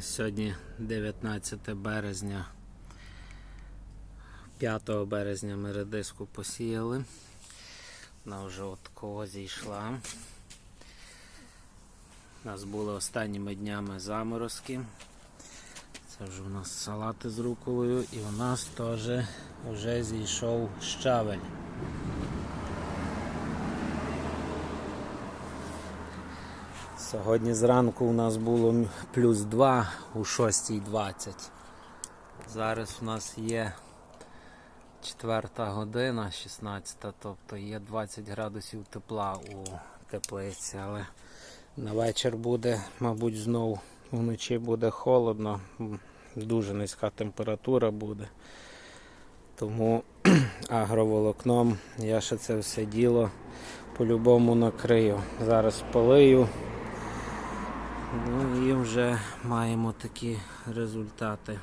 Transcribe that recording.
Сьогодні 19 березня. 5 березня ми редиску посіяли. Вона вже от кого зійшла. У нас були останніми днями заморозки. Це вже у нас салати з руколою і у нас теж вже зійшов щавель. Сьогодні зранку у нас було плюс 2 у 6.20. Зараз у нас є 4 година, 16, тобто є 20 градусів тепла у теплиці, але на вечір буде, мабуть, знов вночі буде холодно, дуже низька температура буде. Тому агроволокном я ще це все діло по-любому накрию. Зараз полию. Ну і вже маємо такі результати.